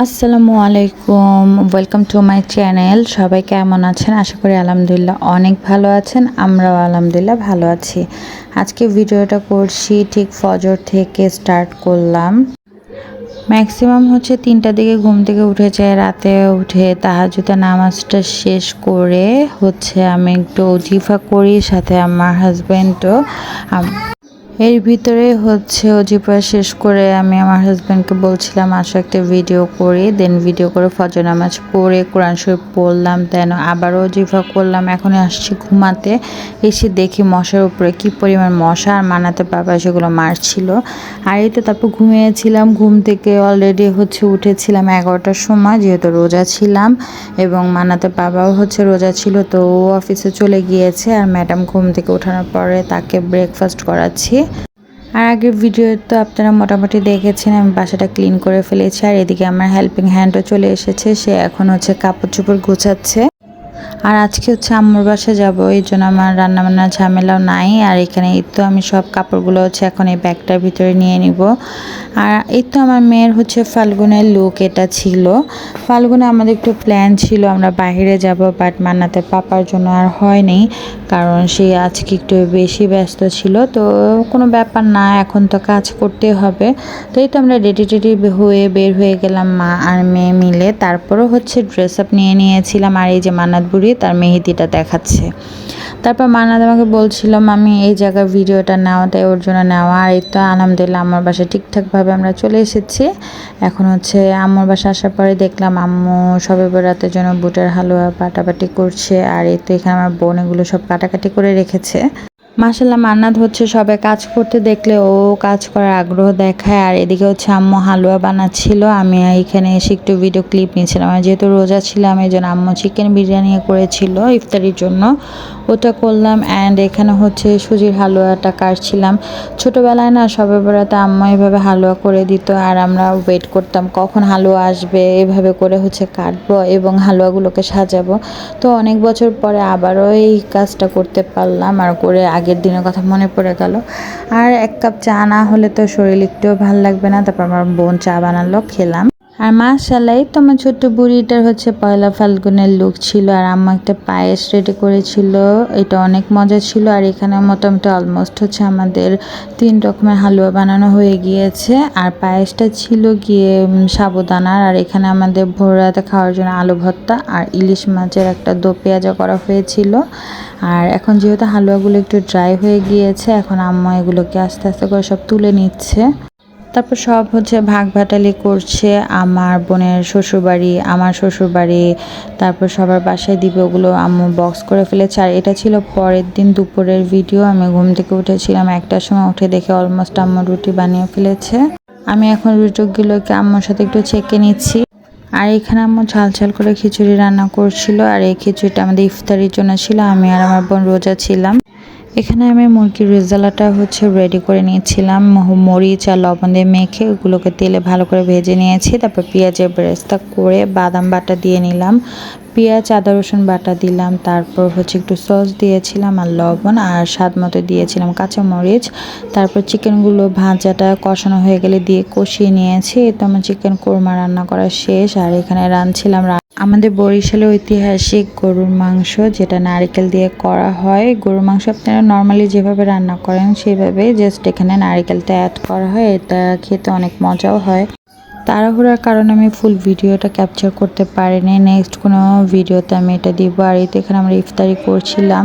আসসালামু আলাইকুম welcome to my channel সবাই কেমন আছেন? আশা করি আলহামদুলিল্লাহ অনেক ভালো আছেন, আমরাও আলহামদুলিল্লাহ ভালো আছি। আজকে ভিডিওটা করছি, ঠিক ফজর থেকে স্টার্ট করলাম। ম্যাক্সিমাম হচ্ছে তিনটার দিকে ঘুম থেকে উঠে যায়, রাতে উঠে তাহাজুতে নামাজটা শেষ করে হচ্ছে আমি একটু জিফা করি, সাথে আমার হাজব্যান্ডও এর ভিতরে হচ্ছে অজিপা শেষ করে আমি আমার হাজব্যান্ডকে বলছিলাম, আসো একটা ভিডিও করি। দেন ভিডিও করে ফজর নামাজ পড়ে, কোরআন শরীফ পড়লাম দেন আবারও অজিফা করলাম। এখন আসছি ঘুমাতে। এসে দেখি মশার উপরে কি পরিমাণ মশা আর মানাতে বাবা সেগুলো মারছিল। আর এই তো তারপর ঘুমিয়েছিলাম। ঘুম থেকে অলরেডি হচ্ছে উঠেছিলাম এগারোটার সময়, যেহেতু রোজা ছিলাম এবং মানাতে বাবাও হচ্ছে রোজা ছিল, তো ও অফিসে চলে গিয়েছে। আর ম্যাডাম ঘুম থেকে ওঠানোর পরে তাকে ব্রেকফাস্ট করাচ্ছি। আর আগের ভিডিও তো আপনারা মোটামুটি দেখেছেন, আমি বাসাটা ক্লিন করে ফেলেছি আর এদিকে আমার হেল্পিং হ্যান্ডও চলে এসেছে, সে এখন হচ্ছে কাপড় চোপড় গুছাচ্ছে। আর আজকে হচ্ছে আম্মুর বাসা যাব, এই জন্য আমার রান্নাবান্নার ঝামেলাও নাই, আর এখানে এই তো আমি সব কাপড়গুলো হচ্ছে এখন এই ব্যাগটার ভিতরে নিয়ে নিব। আর এই তো আমার মেয়ের হচ্ছে ফাল্গুনের লুক এটা ছিল। ফাল্গুনে আমাদের একটু প্ল্যান ছিল, আমরা বাইরে যাব বাট মান্নাতে পাপার জন্য আর হয়নি কারণ সে আজকে একটু বেশি ব্যস্ত ছিল, তো কোনো ব্যাপার না, এখন তো কাজ করতে হবে। তো এই তো আমরা রেডি টেডি হয়ে বের হয়ে গেলাম মা আর মেয়ে মিলে। তারপরও হচ্ছে ড্রেস আপ নিয়ে নিয়েছিলাম আর এই যে মানাত বুড়ি তার মেহেদিটা দেখাচ্ছে। তারপর মানাদ আমাকে বলছিলাম আমি এই জায়গায় ভিডিওটা নেওয়া তাই ওর জন্য নেওয়া আর এই তো আলহামদুলিল্লাহ আমার বাসায় ঠিকঠাকভাবে আমরা চলে এসেছি। এখন হচ্ছে আম্মুর বাসা আসার পরে দেখলাম আম্মু সবে বেড়াতে জন্য বুটের হালুয়া পাটাপাটি করছে, আর এই তো এখানে আমার বোন এগুলো সব কাটাকাটি করে রেখেছে। মাসাল্লাহ মান্নাত হচ্ছে সবাই কাজ করতে দেখলে ও কাজ করার আগ্রহ দেখায়। আর এদিকে হচ্ছে আম্মু হালুয়া বানাচ্ছিল। আমি এখানে এসে একটু ভিডিও ক্লিপ নিয়েছিলাম। আর যেহেতু রোজা ছিলাম এই জন্য আম্মু চিকেন বিরিয়ানি করেছিল ইফতারির জন্য। ওটা করলাম অ্যান্ড এখানে হচ্ছে সুজির হালুয়াটা কাটছিলাম। ছোটোবেলায় না সবে বেড়াতে আম্মা এভাবে হালুয়া করে দিত। আর আমরা ওয়েট করতাম, কখন হালুয়া আসবে, এভাবে করে হচ্ছে কাটবো এবং হালুয়াগুলোকে সাজাবো। তো অনেক বছর পরে আবারও এই কাজটা করতে পারলাম। আর করে আগের দিনের কথা মনে পড়ে গেল। আর এক কাপ চা না হলে তো শরীর একটুও ভালো লাগবে না। তারপর আমার বোন চা বানালো, খেলাম। আর মাশাল্লাহ তো আমার ছোট্ট বুড়িটার হচ্ছে পয়লা ফাল্গুনের লুক ছিল, আর আম্মা একটা পায়েস রেডি করেছিল। এটা অনেক মজা ছিল, আর এখানে মোটামুটি অলমোস্ট হচ্ছে আমাদের তিন রকমের হালুয়া বানানো হয়ে গিয়েছে। আর পায়েসটা ছিল গিয়ে সাবুদানার, আর এখানে আমাদের ভোর রাতে খাওয়ার জন্য আলু ভর্তা আর ইলিশ মাছের একটা দো পেঁয়াজা করা হয়েছিল। আর এখন যেহেতু হালুয়াগুলো একটু ড্রাই হয়ে গিয়েছে, এখন আম্মা এগুলোকে আস্তে আস্তে করে সব তুলে নিচ্ছে। তারপর সব হচ্ছে ভাগ ভাটালি করছে, আমার বোনের শ্বশুরবাড়ি, আমার শ্বশুরবাড়ি, তারপর সবার বাসায় দিবে ওগুলো আম্মু বক্স করে ফেলেছে। আর এটা ছিল পরের দিন দুপুরের ভিডিও আমি ঘুম থেকে উঠেছিলাম একটার সময়, উঠে দেখে অলমোস্ট আম্মু রুটি বানিয়ে ফেলেছে। আমি এখন রুটিগুলোকে আম্মুর সাথে একটু চেকে নিচ্ছি। আর এখানে আম্মু ঝাল ঝাল করে খিচুড়ি রান্না করছিল, আর এই খিচুড়িটা আমাদের ইফতারির জন্য ছিল, আমি আর আমার বোন রোজা ছিলাম। এখানে আমি মুরগির রেজালাটা হচ্ছে রেডি করে নিয়েছিলাম মরিচ আর লবণ দিয়ে মেখে ওগুলোকে তেলে ভালো করে ভেজে নিয়েছি, তারপর পেঁয়াজের বেরেস্তা করে বাদাম বাটা দিয়ে নিলাম, পেঁয়াজ, আদা, রসুন বাটা দিলাম, তারপর হচ্ছে একটু সস দিয়েছিলাম আর লবণ আর স্বাদ মতো দিয়েছিলাম কাঁচামরিচ তারপর চিকেনগুলো ভাজাটা কষানো হয়ে গেলে দিয়ে কষিয়ে নিয়েছি, তো আমার চিকেন কোরমা রান্না করা শেষ আর এখানে রাঁধছিলাম আমাদের বরিশালে ঐতিহাসিক গরুর মাংস যেটা নারিকেল দিয়ে করা হয়। গরুর মাংস আপনারা নর্মালি যেভাবে রান্না করেন সেভাবে জাস্ট এখানে নারিকেলটা অ্যাড করা হয়। এটা খেতে অনেক মজাও হয়। তাড়াহুড়ার কারণে আমি ফুল ভিডিওটা ক্যাপচার করতে পারিনি। নেক্সট কোনো ভিডিওতে আমি এটা দিব। আর এতে এখানে আমরা ইফতারি করছিলাম।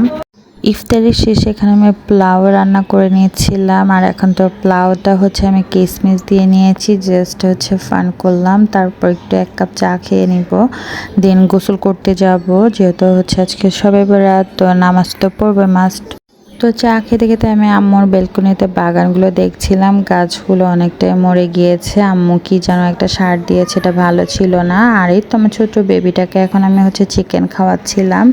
ইফতারির শেষে এখানে আমি প্লাউ রান্না করে নিয়েছিলাম। আর এখন তো প্লাউটা হচ্ছে আমি কিসমিস দিয়ে নিয়েছি জাস্ট হচ্ছে ফান করলাম। তারপর একটু এক কাপ চা খেয়ে নিব। দেন গোসল করতে যাব, যেহেতু হচ্ছে আজকে সবে বেড়াত তো নামাজ তো পড়বে মাস্ট তো চা খেতে খেতে আমি আম্মুর বেলকনিতে বাগানগুলো দেখছিলাম। গাছগুলো অনেকটাই মরে গিয়েছে। আম্মু কি যেন একটা সার দিয়েছে, এটা ভালো ছিল না। আর এই তো আমার ছোট বেবিটাকে এখন আমি হচ্ছে চিকেন খাওয়াচ্ছিলাম।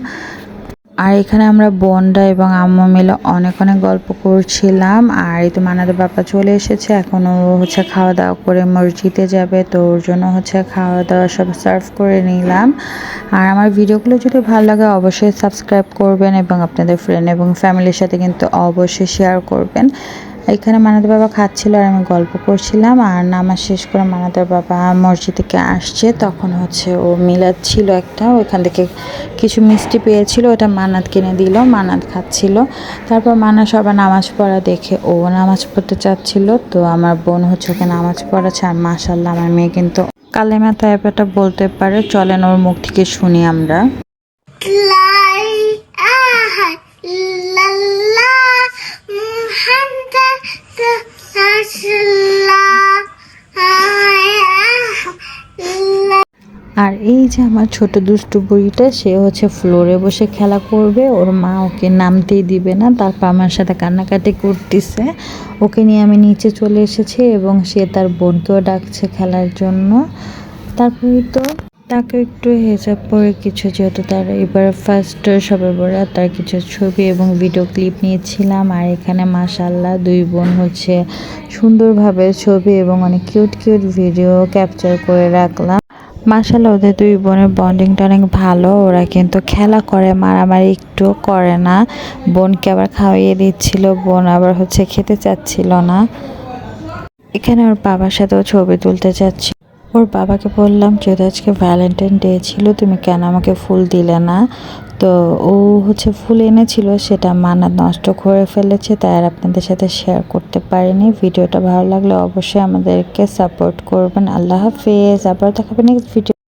আর এখানে আমরা বোনরা এবং আম্মু মিলে অনেক অনেক গল্প করছিলাম। আর এই তো মানাদের বাবা চলে এসেছে। এখনও হচ্ছে খাওয়া দাওয়া করে মসজিদে যাবে। তো ওর জন্য হচ্ছে খাওয়া দাওয়া সব সার্ভ করে নিলাম। আর আমার ভিডিওগুলো যদি ভালো লাগে অবশ্যই সাবস্ক্রাইব করবেন এবং আপনাদের ফ্রেন্ড এবং ফ্যামিলির সাথে কিন্তু অবশ্যই শেয়ার করবেন। এখানে মানাদের বাবা খাচ্ছিল আর আমি গল্প করছিলাম আর নামাজ শেষ করে মানাদের বাবা মসজিদ থেকে আসছে। তখন হচ্ছে ও মিলাদ ছিল একটা, ওইখান থেকে কিছু মিষ্টি পেয়েছিল, ওটা মানাত কিনে দিল, মানাত খাচ্ছিল। তারপর মানা সবাই নামাজ পড়া দেখে ও নামাজ পড়তে চাচ্ছিল। তো আমার বোন হচ্ছে ওকে নামাজ পড়াচ্ছে আর মাশাল্লাহ আমার মেয়ে কিন্তু কালে কালেমা তাইপাটা বলতে পারে, চলেন ওর মুখ থেকে শুনি আমরা। আর এই যে আমার ছোট দুষ্টু বুড়িটা, সে হচ্ছে ফ্লোরে বসে খেলা করবে। ওর মা ওকে নামতেই দিবে না, তারপর আমার সাথে কান্নাকাটি করতেছে। ওকে নিয়ে আমি নিচে চলে এসেছি এবং সে তার বোনকেও ডাকছে খেলার জন্য। তারপরে তো তাকে একটু হেজাব পরে কিছু, যেহেতু তার এবার ফার্স্ট সবে বড় তার কিছু ছবি এবং ভিডিও ক্লিপ নিয়েছিলাম। আর এখানে মাশাল্লাহ দুই বোন হচ্ছে সুন্দরভাবে ছবি এবং অনেক কিউট কিউট ভিডিও ক্যাপচার করে রাখলাম। মার্শাল্লাহ ওদের দুই বোনের বন্ডিংটা অনেক ভালো, ওরা কিন্তু খেলা করে, মারামারি একটু করে না। বোনকে আবার খাওয়িয়ে দিচ্ছিল, বোন আবার হচ্ছে খেতে চাচ্ছিল না। এখানে ওর বাবার সাথেও ছবি তুলতে চাচ্ছি ওর বাবাকে বললাম, যেহেতু আজকে ভ্যালেন্টাইন ডে ছিল, তুমি কেন আমাকে ফুল দিলে না? তো ও হচ্ছে ফুল এনেছিল, সেটা মানা নষ্ট করে ফেলেছে, তাই আর আপনাদের সাথে শেয়ার করতে পারিনি। ভিডিওটা ভালো লাগলে অবশ্যই আমাদেরকে সাপোর্ট করবেন। আল্লাহ হাফেজ, আবার দেখাবেন নেক্সট ভিডিও